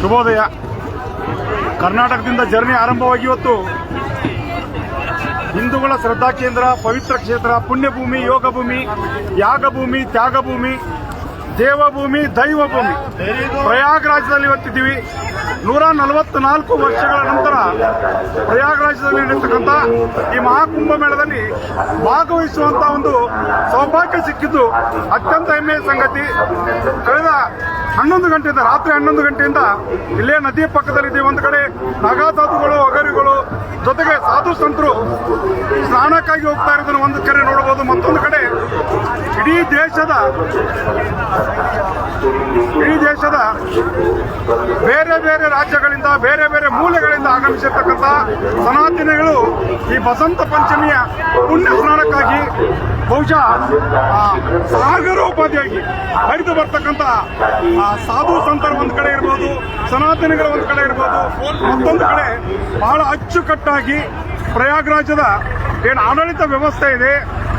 ಶುಭೋದಯ. ಕರ್ನಾಟಕದಿಂದ ಜರ್ನಿ ಆರಂಭವಾಗಿ ಇವತ್ತು ಹಿಂದೂಗಳ ಶ್ರದ್ಧಾ ಕೇಂದ್ರ, ಪವಿತ್ರ ಕ್ಷೇತ್ರ, ಪುಣ್ಯಭೂಮಿ ಯೋಗ ಭೂಮಿ ಯಾಗ ಭೂಮಿ ತ್ಯಾಗ ಭೂಮಿ ದೇವಭೂಮಿ. ದೈವ ಭೂಮಿ ಪ್ರಯಾಗ್ರಾಜ್ಯದಲ್ಲಿ ಇವತ್ತಿದ್ದೀವಿ ನೂರ ನಲವತ್ನಾಲ್ಕು ವರ್ಷಗಳ ನಂತರ ಪ್ರಯಾಗ್ರಾಜ್ಯದಲ್ಲಿ ನಡೆಯತಕ್ಕಂಥ ಈ ಮಹಾಕುಂಭ ಮೇಳದಲ್ಲಿ ಭಾಗವಹಿಸುವಂತ ಒಂದು ಸೌಭಾಗ್ಯ ಸಿಕ್ಕಿದ್ದು ಅತ್ಯಂತ ಹೆಮ್ಮೆಯ ಸಂಗತಿ. ಕಳೆದ ಹನ್ನೊಂದು ಗಂಟೆಯಿಂದ ರಾತ್ರಿ ಹನ್ನೊಂದು ಗಂಟೆಯಿಂದ ಇಲ್ಲೇ ನದಿಯ ಪಕ್ಕದಲ್ಲಿ ಒಂದು ಕಡೆ ನಾಗಾ ಸಾಧುಗಳು ಅಗರಿಗಳು ಜೊತೆಗೆ ಸಾಧು ಸಂತರು ಸ್ನಾನಕ್ಕಾಗಿ ಹೋಗ್ತಾ ಇರೋದನ್ನು ಒಂದು ಕಡೆ ನೋಡಬಹುದು. ಮತ್ತೊಂದು ಕಡೆ ಇಡೀ ದೇಶದ ಇಡೀ ದೇಶದ ಬೇರೆ ಬೇರೆ ರಾಜ್ಯಗಳಿಂದ, ಬೇರೆ ಬೇರೆ ಮೂಲೆಗಳಿಂದ ಆಗಮಿಸಿರ್ತಕ್ಕಂಥ ಸನಾತನಿಗಳು ಈ ಬಸಂತ ಪಂಚಮಿಯ ಪುಣ್ಯ ಸ್ನಾನಕ್ಕಾಗಿ ಬಹುಶಃ ಸಾಗರೋಪಾಧಿಯಾಗಿ ಹರಿದು ಬರ್ತಕ್ಕಂಥ ಆ, ಸಾಧು ಸಂತರ ಒಂದು ಕಡೆ ಇರ್ಬೋದು ಸನಾತನಿಗಳ ಒಂದು ಕಡೆ ಇರ್ಬೋದು ಮತ್ತೊಂದು ಕಡೆ ಬಹಳ ಅಚ್ಚುಕಟ್ಟಾಗಿ ಪ್ರಯಾಗ್ರಾಜದ ಏನು ಆಡಳಿತ ವ್ಯವಸ್ಥೆ ಇದೆ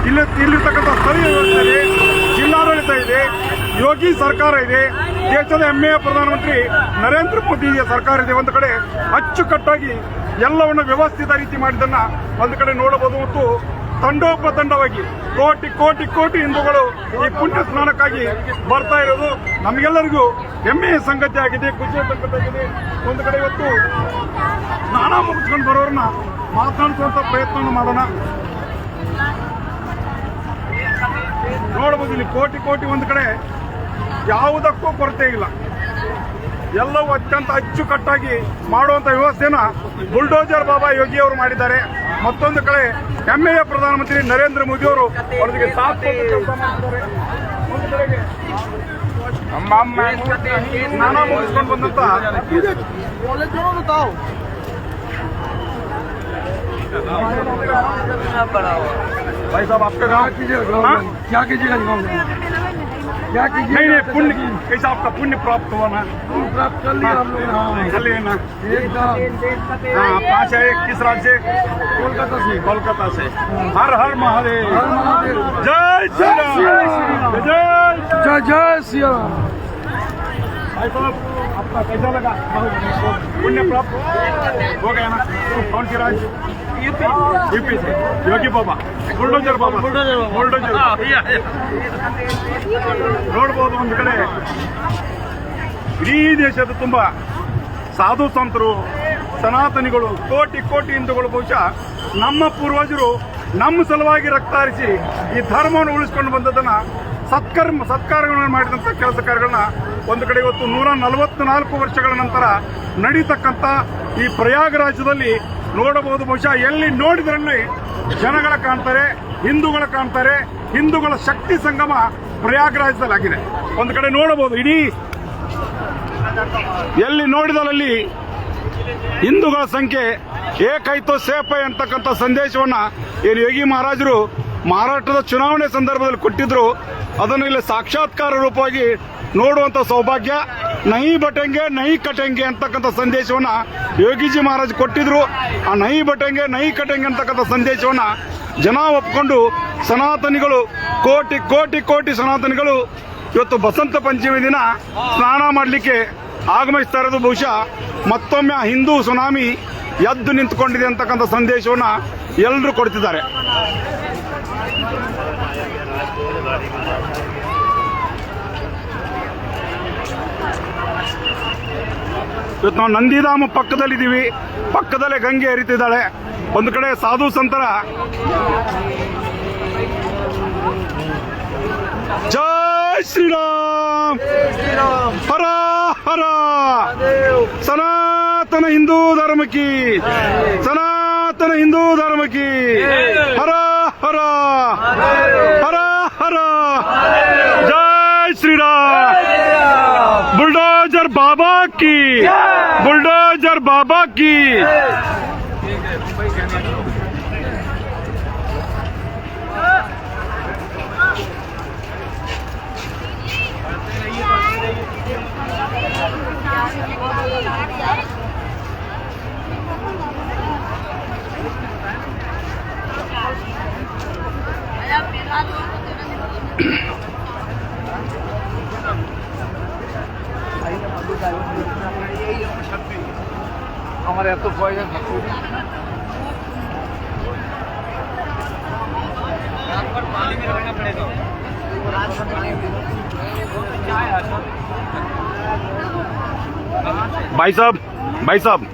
ಇಲ್ಲಿ ಇಲ್ಲಿರ್ತಕ್ಕಂಥ ಸ್ಥಳೀಯ ವ್ಯವಸ್ಥೆ ಇದೆ ಜಿಲ್ಲಾಡಳಿತ ಇದೆ ಯೋಗಿ ಸರ್ಕಾರ ಇದೆ ದೇಶದ ಹೆಮ್ಮೆಯ ಪ್ರಧಾನಮಂತ್ರಿ ನರೇಂದ್ರ ಮೋದಿ ಸರ್ಕಾರ ಇದೆ ಒಂದು ಕಡೆ ಅಚ್ಚುಕಟ್ಟಾಗಿ ಎಲ್ಲವನ್ನು ವ್ಯವಸ್ಥಿತ ರೀತಿ ಮಾಡಿದ್ದನ್ನು ಒಂದು ಕಡೆ ನೋಡಬಹುದು ಮತ್ತು ತಂಡೋಪತಂಡವಾಗಿ ಕೋಟಿ ಕೋಟಿ ಕೋಟಿ ಹಿಂದೂಗಳು ಈ ಪುಣ್ಯ ಸ್ನಾನಕ್ಕಾಗಿ ಬರ್ತಾ ಇರೋದು. ನಮಗೆಲ್ಲರಿಗೂ ಹೆಮ್ಮೆಯ ಸಂಗತಿ ಆಗಿದೆ. ಖುಷಿಯ ಸಂಗತಿ ಒಂದು ಕಡೆ ಇವತ್ತು ಸ್ನಾನ ಮುಗಿಸ್ಕೊಂಡು ಬರೋರನ್ನ ಮಾತನಾಡಿಸುವಂತ ಪ್ರಯತ್ನವನ್ನು ಮಾಡೋಣ. ನೋಡಬಹುದು ಇಲ್ಲಿ ಕೋಟಿ ಕೋಟಿ ಒಂದು ಕಡೆ ಯಾವುದಕ್ಕೂ ಕೊರತೆ ಇಲ್ಲ. ಎಲ್ಲವೂ ಅತ್ಯಂತ ಅಚ್ಚುಕಟ್ಟಾಗಿ ಮಾಡುವಂತ ವ್ಯವಸ್ಥೆನ ಬುಲ್ಡೋಜರ್ ಬಾಬಾ ಯೋಗಿ ಅವರು ಮಾಡಿದ್ದಾರೆ. ಮತ್ತೊಂದು ಕಡೆ ಹೆಮ್ಮೆಯ ಪ್ರಧಾನಮಂತ್ರಿ ನರೇಂದ್ರ ಮೋದಿ ಅವರು ಅವರಿಗೆ ಸಾಥ್ ಕೊಟ್ಟು ಕೆಲಸ ಮಾಡ್ತಿದ್ದಾರೆ. ಒಂದು ಕಡೆಗೆ ಸ್ನಾನ ಮುಗಿಸ್ಕೊಂಡು ಬಂದಂತ भाई साहब आपका गाँव हाँ? क्या कीजिएगा गाँव में क्या नहीं कीजिएगा पुण्य कैसा आपका पुण्य प्राप्त हुआ ना प्राप्त कर लिया हम लोग हाँ। चलिए ना। एकदम हाँ कहाँ से किस राज्य से? कोलकाता से। कोलकाता से। हर हर महादेव। हर महादेव। जय श्री राम जय जय जय श्री राम भाई साहब आपका कैसा लगा। पुण्य प्राप्त हो गया ना। कौन सी राज्य? यूपी से। योगी बाबा। ಬುಲ್ಡೋಜರ್ ಬಾಬು ಬುಲ್ಡೋಜರ್ ನೋಡ್ಬೋದು ಒಂದು ಕಡೆ. ಇಡೀ ದೇಶದ ತುಂಬ ಸಾಧು ಸಂತರು ಸನಾತನಿಗಳು ಕೋಟಿ ಕೋಟಿ ಹಿಂದೂಗಳು ಬಹುಶಃ ನಮ್ಮ ಪೂರ್ವಜರು ನಮ್ಮ ಸಲುವಾಗಿ ರಕ್ತ ಹರಿಸಿ ಈ ಧರ್ಮವನ್ನು ಉಳಿಸ್ಕೊಂಡು ಬಂದದನ್ನ ಸತ್ಕರ್ಮ ಸತ್ಕಾರಗಳನ್ನು ಮಾಡಿದಂಥ ಕೆಲಸ ಕಾರ್ಯಗಳನ್ನ ಒಂದು ಕಡೆ ಇವತ್ತು ನೂರ ನಲವತ್ನಾಲ್ಕು ವರ್ಷಗಳ ನಂತರ ನಡೀತಕ್ಕಂತ ಈ ಪ್ರಯಾಗರಾಜದಲ್ಲಿ ನೋಡಬಹುದು ಬಹುಶಃ. ಎಲ್ಲಿ ನೋಡಿದ್ರಲ್ಲಿ ಜನಗಳ ಕಾಣ್ತಾರೆ, ಹಿಂದೂಗಳ ಕಾಣ್ತಾರೆ, ಹಿಂದೂಗಳ ಶಕ್ತಿ ಸಂಗಮ ಪ್ರಯಾಗರಾಜ್ಯದಲ್ಲಿ ಆಗಿದೆ ಒಂದು ಕಡೆ ನೋಡಬಹುದು, ಇಡೀ ಎಲ್ಲಿ ನೋಡಿದಲ್ಲಿ ಹಿಂದೂಗಳ ಸಂಖ್ಯೆ ಏಕೈತು ಸೇಪೈ ಅಂತಕ್ಕಂಥ ಸಂದೇಶವನ್ನ ಏನು ಯೋಗಿ ಮಹಾರಾಜರು ಮಹಾರಾಷ್ಟ್ರದ ಚುನಾವಣೆ ಸಂದರ್ಭದಲ್ಲಿ ಕೊಟ್ಟಿದ್ರು. ಅದನ್ನು ಇಲ್ಲಿ ಸಾಕ್ಷಾತ್ಕಾರ ರೂಪವಾಗಿ ನೋಡುವಂತ ಸೌಭಾಗ್ಯ. ನಹಿ ಬಟಂಗೆ ನಹಿ ಕಟಂಗೆ ಅಂತಕ್ಕಂಥ ಸಂದೇಶವನ್ನ ಯೋಗಿಜಿ ಮಹಾರಾಜ್ ಕೊಟ್ಟಿದ್ರು. ಆ ನಹಿ ಬಟಂಗೆ ನಹಿ ಕಟಂಗೆ ಅಂತಕ್ಕಂಥ ಸಂದೇಶವನ್ನ ಜನ ಒಪ್ಕೊಂಡು ಸನಾತನಿಗಳು, ಕೋಟಿ ಕೋಟಿ ಕೋಟಿ ಸನಾತನಿಗಳು ಇವತ್ತು ಬಸಂತ ಪಂಚಮಿ ದಿನ ಸ್ನಾನ ಮಾಡಲಿಕ್ಕೆ ಆಗಮಿಸ್ತಾ ಇರೋದು ಬಹುಶಃ ಮತ್ತೊಮ್ಮೆ ಆ ಹಿಂದೂ ಸುನಾಮಿ ಎದ್ದು ನಿಂತ್ಕೊಂಡಿದೆ ಅಂತಕ್ಕಂಥ ಸಂದೇಶವನ್ನ ಎಲ್ಲರೂ ಕೊಡ್ತಿದ್ದಾರೆ. ಇವತ್ತು ನಾವು ನಂದಿಧಾಮ ಪಕ್ಕದಲ್ಲಿದ್ದೀವಿ. ಪಕ್ಕದಲ್ಲೇ ಗಂಗೆ ಹರಿತಿದ್ದಾಳೆ. ಒಂದು ಕಡೆ ಸಾಧು ಸಂತರ. ಜೈ ಶ್ರೀರಾಮ್. ಹರ ಹರ. ಸನಾತನ ಹಿಂದೂ ಧರ್ಮಕ್ಕೆ ಸನಾತನ ಹಿಂದೂ ಧರ್ಮಕ್ಕೆ ಹರ ಹರ. ಹರ ಹರ. ಜೈ ಶ್ರೀರಾಮ್. की बुलडोजर बाबा की। আমার এত পয়সা থাকবে भाई साहब भाई साहब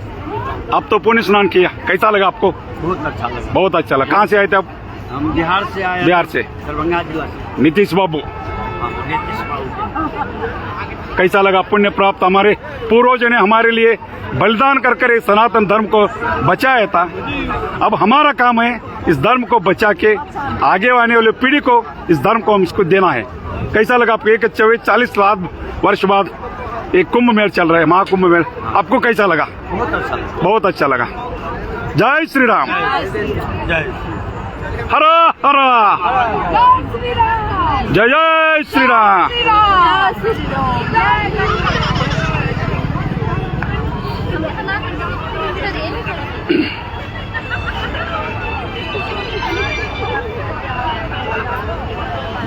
अब तो पुण्य स्नान किया कैसा लगा आपको बहुत अच्छा लगा बहुत अच्छा लगा कहाँ से आए थे आप हम बिहार से आए हैं, बिहार से दरभंगा जिला से नीतीश बाबू हाँ, नीतीश बाबू कैसा लगा? पुण्य प्राप्त हमारे पूर्वजों ने हमारे लिए बलिदान कर कर इस सनातन धर्म को बचाया था। अब हमारा काम है इस धर्म को बचा के आगे आने वाले पीढ़ी को इस धर्म को हम इसको देना है। कैसा लगा आपको? एक चौबीस चालीस लाख वर्ष बाद एक कुंभ मेल चल रहा है महाकुंभ मेल। आपको कैसा लगा? बहुत अच्छा लगा। बहुत अच्छा लगा जय श्री राम। जय हर हर जय श्री राम जय श्री राम श्री राम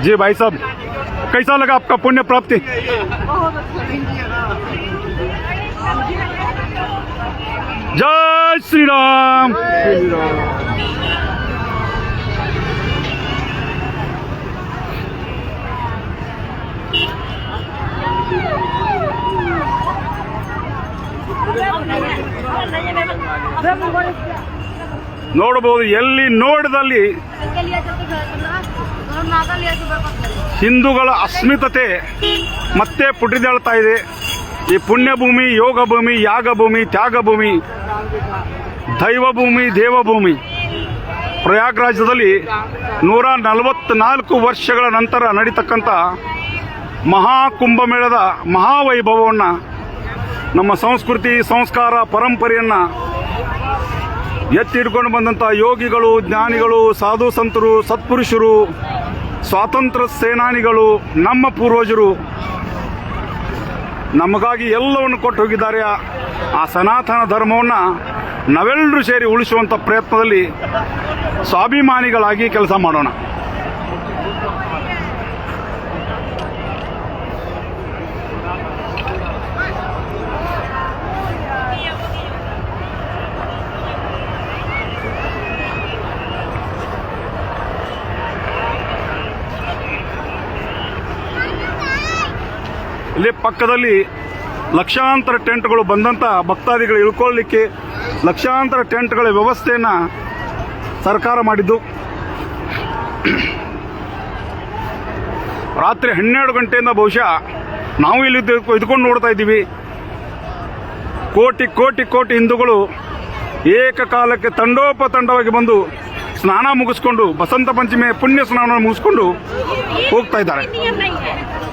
जी भाई साहब कैसा लगा आपका पुण्य प्राप्ति? जय श्री राम ನೋಡಬಹುದು, ಎಲ್ಲಿ ನೋಡಿದಲ್ಲಿ ಹಿಂದೂಗಳ ಅಸ್ಮಿತತೆ ಮತ್ತೆ ಪುಟಿದೇಳ್ತಾ ಇದೆ. ಈ ಪುಣ್ಯಭೂಮಿ ಯೋಗ ಭೂಮಿ ಯಾಗ ಭೂಮಿ ತ್ಯಾಗ ಭೂಮಿ ದೈವ ಭೂಮಿ ದೇವಭೂಮಿ. ಪ್ರಯಾಗ್ರಾಜ್ಯದಲ್ಲಿ ನೂರ ನಲವತ್ನಾಲ್ಕು ವರ್ಷಗಳ ನಂತರ ನಡೀತಕ್ಕಂಥ ಮಹಾಕುಂಭಮೇಳದ ಮಹಾವೈಭವವನ್ನು ನಮ್ಮ ಸಂಸ್ಕೃತಿ, ಸಂಸ್ಕಾರ, ಪರಂಪರೆಯನ್ನು ಎತ್ತಿ ಹಿಡ್ಕೊಂಡು ಬಂದಂಥ ಯೋಗಿಗಳು, ಜ್ಞಾನಿಗಳು, ಸಾಧು ಸಂತರು, ಸತ್ಪುರುಷರು, ಸ್ವಾತಂತ್ರ್ಯ ಸೇನಾನಿಗಳು, ನಮ್ಮ ಪೂರ್ವಜರು ನಮಗಾಗಿ ಎಲ್ಲವನ್ನು ಕೊಟ್ಟು ಹೋಗಿದ್ದಾರೆ. ಆ- ಸನಾತನ ಧರ್ಮವನ್ನು ನಾವೆಲ್ಲರೂ ಸೇರಿ ಉಳಿಸುವಂಥ ಪ್ರಯತ್ನದಲ್ಲಿ ಸ್ವಾಭಿಮಾನಿಗಳಾಗಿ ಕೆಲಸ ಮಾಡೋಣ. ಇಲ್ಲಿ ಪಕ್ಕದಲ್ಲಿ ಲಕ್ಷಾಂತರ ಟೆಂಟ್ಗಳು ಬಂದಂಥ ಭಕ್ತಾದಿಗಳು ಇಳ್ಕೊಳ್ಳಿಕ್ಕೆ ಲಕ್ಷಾಂತರ ಟೆಂಟ್ಗಳ ವ್ಯವಸ್ಥೆಯನ್ನು ಸರ್ಕಾರ ಮಾಡಿದ್ದು. ರಾತ್ರಿ ಹನ್ನೆರಡು ಗಂಟೆಯಿಂದ ಬಹುಶಃ ನಾವು ಇಲ್ಲಿ ಇದ್ಕೊಂಡು ನೋಡ್ತಾ ಇದ್ದೀವಿ. ಕೋಟಿ ಕೋಟಿ ಕೋಟಿ ಹಿಂದೂಗಳು ಏಕಕಾಲಕ್ಕೆ ತಂಡೋಪ ತಂಡವಾಗಿ ಬಂದು ಸ್ನಾನ ಮುಗಿಸ್ಕೊಂಡು ಬಸಂತ ಪಂಚಮಿಯ ಪುಣ್ಯ ಸ್ನಾನ ಮುಗಿಸ್ಕೊಂಡು ಹೋಗ್ತಾ ಇದ್ದಾರೆ.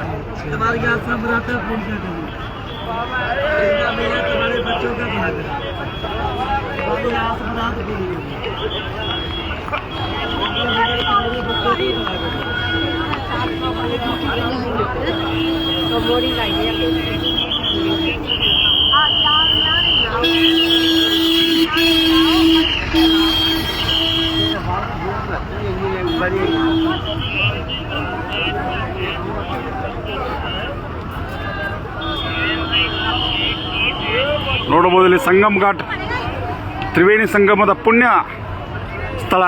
करें तुम्हारी आशा मराठा पूर्ण करें गंगा मैया तुम्हारे बच्चों का भला करें तुम्हारी आस मराठ पूरी करें बोरी ನೋಡಬಹುದು ಇಲ್ಲಿ ಸಂಗಮ್ ಘಾಟ್. ತ್ರಿವೇಣಿ ಸಂಗಮದ ಪುಣ್ಯ ಸ್ಥಳ.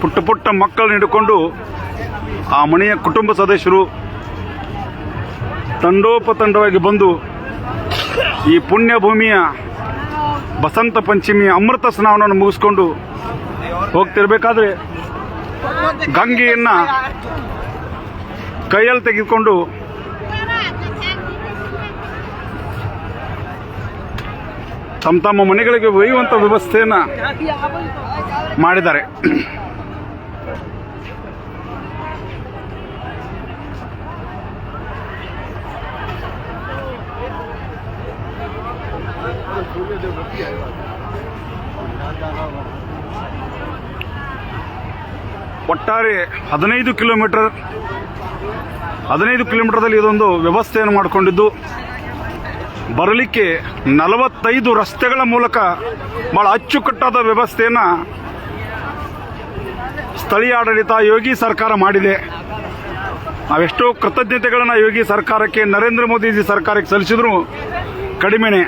ಪುಟ್ಟ ಪುಟ್ಟ ಮಕ್ಕಳನ್ನ ಹಿಡ್ಕೊಂಡು ಆ ಮನೆಯ ಕುಟುಂಬ ಸದಸ್ಯರು ತಂಡೋಪತಂಡವಾಗಿ ಬಂದು ಈ ಪುಣ್ಯ ಭೂಮಿಯ ಬಸಂತ ಪಂಚಮಿಯ ಅಮೃತ ಸ್ನಾನವನ್ನು ಮುಗಿಸ್ಕೊಂಡು ಹೋಗ್ತಿರ್ಬೇಕಾದ್ರೆ ಗಂಗೆಯನ್ನು ಕೈಯಲ್ಲಿ ತೆಗೆದುಕೊಂಡು ತಮ್ಮ ತಮ್ಮ ಮನೆಗಳಿಗೆ ಒಯ್ಯುವಂಥ ವ್ಯವಸ್ಥೆಯನ್ನು ಮಾಡಿದ್ದಾರೆ. ಒಟ್ಟಾರೆ ಹದಿನೈದು ಕಿಲೋಮೀಟರ್, ಹದಿನೈದು ಕಿಲೋಮೀಟರ್ದಲ್ಲಿ ಇದೊಂದು ವ್ಯವಸ್ಥೆಯನ್ನು ಮಾಡಿಕೊಂಡಿದ್ದು. ಬರಲಿಕ್ಕೆ ನಲವತ್ತೈದು ರಸ್ತೆಗಳ ಮೂಲಕ ಬಹಳ ಅಚ್ಚುಕಟ್ಟಾದ ವ್ಯವಸ್ಥೆಯನ್ನು ಸ್ಥಳೀಯ ಆಡಳಿತ ಯೋಗಿ ಸರ್ಕಾರ ಮಾಡಿದೆ. ನಾವೆಷ್ಟೋ ಕೃತಜ್ಞತೆಗಳನ್ನು ಯೋಗಿ ಸರ್ಕಾರಕ್ಕೆ, ನರೇಂದ್ರ ಮೋದಿಜಿ ಸರ್ಕಾರಕ್ಕೆ ಸಲ್ಲಿಸಿದ್ರು ಕಡಿಮೆನೆ.